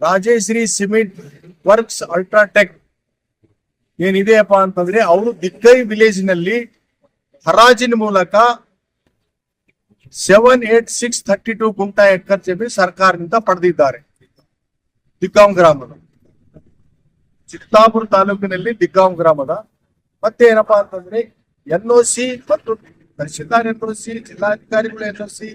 Rajashree cement works UltraTech ಏನಿದೆಯಪ್ಪ ಅಂತಂದ್ರೆ ಅವರು ದಿಗ್ಗೈ ವಿಲೇಜ್ನಲ್ಲಿ ಹರಾಜಿನ ಮೂಲಕ seven eight six thirty two gunta acre ಜಮೀನ್ ಸರ್ಕಾರದಿಂದ ಪಡೆದಿದ್ದಾರೆ. ದಿಗ್ಗಾಂ ಗ್ರಾಮದ. ಚಿಕ್ಕಾಪುರ ತಾಲೂಕಿನಲ್ಲಿ ದಿಗ್ಗಾಂ ಗ್ರಾಮದ. ಮತ್ತೆ ಏನಪ್ಪಾ ಅಂತಂದ್ರೆ ಎನ್ ಒ ಸಿ ಮತ್ತು ತಹಶೀಲ್ದಾರ್ ಎನ್ ಒ ಸಿ, ಜಿಲ್ಲಾಧಿಕಾರಿಗಳು ಎನ್ ಒ ಸಿ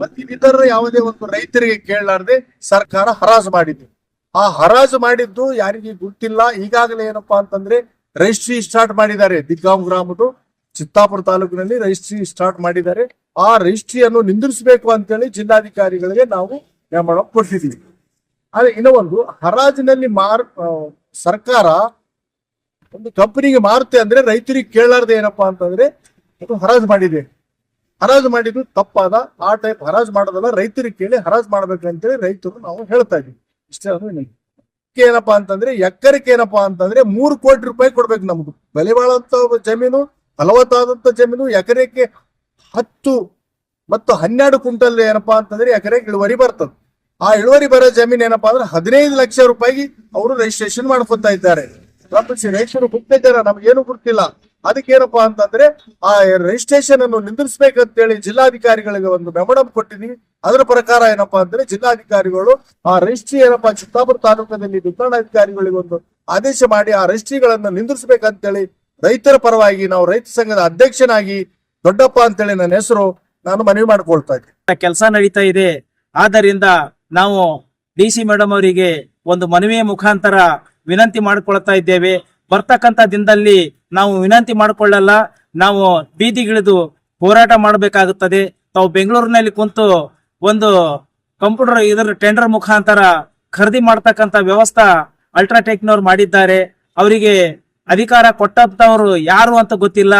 ಮತ್ತೆ ಇನ್ನಿತರ ಯಾವುದೇ ಒಂದು ರೈತರಿಗೆ ಕೇಳಲಾರದೆ ಸರ್ಕಾರ ಹರಾಜು ಮಾಡಿದ್ದು. ಆ ಹರಾಜು ಮಾಡಿದ್ದು ಯಾರಿಗೆ ಗೊತ್ತಿಲ್ಲ, ಈಗಾಗಲೇ ಏನಪ್ಪಾ ಅಂತಂದ್ರೆ ರಿಜಿಸ್ಟ್ರಿ ಸ್ಟಾರ್ಟ್ ಮಾಡಿದ್ದಾರೆ. ದಿಗ್ಗಾಂ ಗ್ರಾಮದ್ದು, ಚಿತ್ತಾಪುರ ತಾಲೂಕಿನಲ್ಲಿ ರಿಜಿಸ್ಟ್ರಿ ಸ್ಟಾರ್ಟ್ ಮಾಡಿದ್ದಾರೆ. ಆ ರಿಜಿಸ್ಟ್ರಿಯನ್ನು ನಿಂದಿರಿಸಬೇಕು ಅಂತೇಳಿ ಜಿಲ್ಲಾಧಿಕಾರಿಗಳಿಗೆ ನಾವು ನೇಮಕ ಕೊಟ್ಟಿದ್ದೀವಿ. ಆದ್ರೆ ಇನ್ನೊಂದು ಒಂದು ಹರಾಜಿನಲ್ಲಿ ಮಾರ್ ಸರ್ಕಾರ ಒಂದು ಕಂಪನಿಗೆ ಮಾರುತ್ತೆ ಅಂದ್ರೆ ರೈತರಿಗೆ ಕೇಳಾರ್ದೆ ಏನಪ್ಪಾ ಅಂತಂದ್ರೆ ಅದು ಹರಾಜು ಮಾಡಿದೆ. ಹರಾಜು ಮಾಡಿದ್ದು ತಪ್ಪಾದ, ಆ ಟೈಪ್ ಹರಾಜು ಮಾಡೋದಲ್ಲ ರೈತರಿಗೆ ಕೇಳಿ ಹರಾಜು ಮಾಡ್ಬೇಕಂತೇಳಿ ರೈತರು ನಾವು ಹೇಳ್ತಾ ಇದೀವಿ ಇಷ್ಟೇ ಏನಪ್ಪ ಅಂತಂದ್ರೆ ಎಕರೆಗೆ ಏನಪ್ಪಾ ಅಂತಂದ್ರೆ ಮೂರು ಕೋಟಿ ರೂಪಾಯಿ ಕೊಡ್ಬೇಕು ನಮ್ದು. ಬೆಲೆ ಬಾಳಂತ ಜಮೀನು, ಫಲವತ್ತಾದಂತ ಜಮೀನು, ಎಕರೆಕ್ಕೆ ಹತ್ತು ಮತ್ತು ಹನ್ನೆರಡು ಕ್ವಿಂಟಲ್ ಏನಪ್ಪಾ ಅಂತಂದ್ರೆ ಎಕರೆಗೆ ಇಳುವರಿ ಬರ್ತದ. ಆ ಇಳುವರಿ ಬರೋ ಜಮೀನ್ ಏನಪ್ಪಾ ಅಂದ್ರೆ ಹದಿನೈದು ಲಕ್ಷ ರೂಪಾಯಿಗೆ ಅವರು ರಿಜಿಸ್ಟ್ರೇಷನ್ ಮಾಡ್ಕೊತಾ ಇದ್ದಾರೆ. ರೈತರು ರೈತರು ಗುಪ್ತಚರ ಏನು ಗೊತ್ತಿಲ್ಲ. ಅದಕ್ಕೆ ಏನಪ್ಪಾ ಅಂತಂದ್ರೆ ಆ ರಿಜಿಸ್ಟ್ರೇಷನ್ ಅನ್ನು ನಿಂದಿರ್ಸ್ಬೇಕಂತೇಳಿ ಜಿಲ್ಲಾಧಿಕಾರಿಗಳಿಗೆ ಒಂದು ಮೆಮೊರಂ ಕೊಟ್ಟಿದೀವಿ ಅದರ ಪ್ರಕಾರ ಏನಪ್ಪಾ ಅಂದ್ರೆ ಜಿಲ್ಲಾಧಿಕಾರಿಗಳು ಆ ರಿಜಿಸ್ಟ್ರಿ ಏನಪ್ಪಾ ಚಿತ್ತಾಪುರ ತಾಲೂಕಿನಲ್ಲಿ ವಿತರಣಾಧಿಕಾರಿಗಳಿಗೆ ಒಂದು ಆದೇಶ ಮಾಡಿ ಆ ರಿಜಿಸ್ಟ್ರಿಗಳನ್ನ ನಿಂದಿರ್ಸ್ಬೇಕಂತೇಳಿ ರೈತರ ಪರವಾಗಿ ನಾವು ರೈತ ಸಂಘದ ಅಧ್ಯಕ್ಷನಾಗಿ ದೊಡ್ಡಪ್ಪ ಅಂತೇಳಿ ನನ್ನ ಹೆಸರು ನಾನು ಮನವಿ ಮಾಡ್ಕೊಳ್ತಾ ಇದ್ದೀನಿ. ಕೆಲಸ ನಡೀತಾ ಇದೆ. ಆದ್ದರಿಂದ ನಾವು ಡಿ ಸಿ ಮೇಡಮ್ ಅವರಿಗೆ ಒಂದು ಮನವಿಯ ಮುಖಾಂತರ ವಿನಂತಿ ಮಾಡಿಕೊಳ್ತಾ ಇದ್ದೇವೆ. ಬರ್ತಕ್ಕಂತ ದಿನದಲ್ಲಿ ನಾವು ವಿನಂತಿ ಮಾಡಿಕೊಳ್ಳಲ್ಲ. ನಾವು ಬೀದಿಗಿಳಿದು ಹೋರಾಟ ಮಾಡಬೇಕಾಗುತ್ತದೆ. ತಾವು ಬೆಂಗಳೂರಿನಲ್ಲಿ ಕುಂತು ಒಂದು ಕಂಪ್ಯೂಟರ್ ಇದರ ಟೆಂಡರ್ ಮುಖಾಂತರ ಖರೀದಿ ಮಾಡ್ತಕ್ಕಂತ ವ್ಯವಸ್ಥೆ ಅಲ್ಟ್ರಾಟೆಕ್ನವ್ರು ಮಾಡಿದ್ದಾರೆ. ಅವರಿಗೆ ಅಧಿಕಾರ ಕೊಟ್ಟಂತವರು ಯಾರು ಅಂತ ಗೊತ್ತಿಲ್ಲ.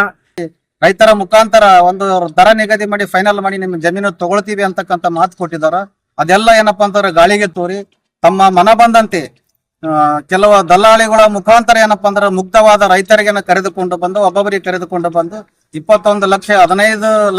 ರೈತರ ಮುಖಾಂತರ ಒಂದು ದರ ನಿಗದಿ ಮಾಡಿ ಫೈನಲ್ ಮಾಡಿ ನಿಮ್ಮ ಜಮೀನು ತಗೊಳ್ತೀವಿ ಅಂತಕ್ಕಂಥ ಮಾತು ಕೊಟ್ಟಿದಾರ ಅದೆಲ್ಲ ಏನಪ್ಪಾ ಅಂತಾರೆ ಗಾಳಿಗೆ ತೋರಿ. ತಮ್ಮ ಮನ ಬಂದಂತೆ ಕೆಲವು ದಲ್ಲಾಳಿಗಳ ಮುಖಾಂತರ ಏನಪ್ಪಾ ಅಂದ್ರೆ ಮುಕ್ತವಾದ ರೈತರಿಗೆ ಕರೆದುಕೊಂಡು ಬಂದು, ಒಬ್ಬೊಬ್ಬರಿಗೆ ಕರೆದುಕೊಂಡು ಬಂದು ಇಪ್ಪತ್ತೊಂದು ಲಕ್ಷ ಹದಿನೈದು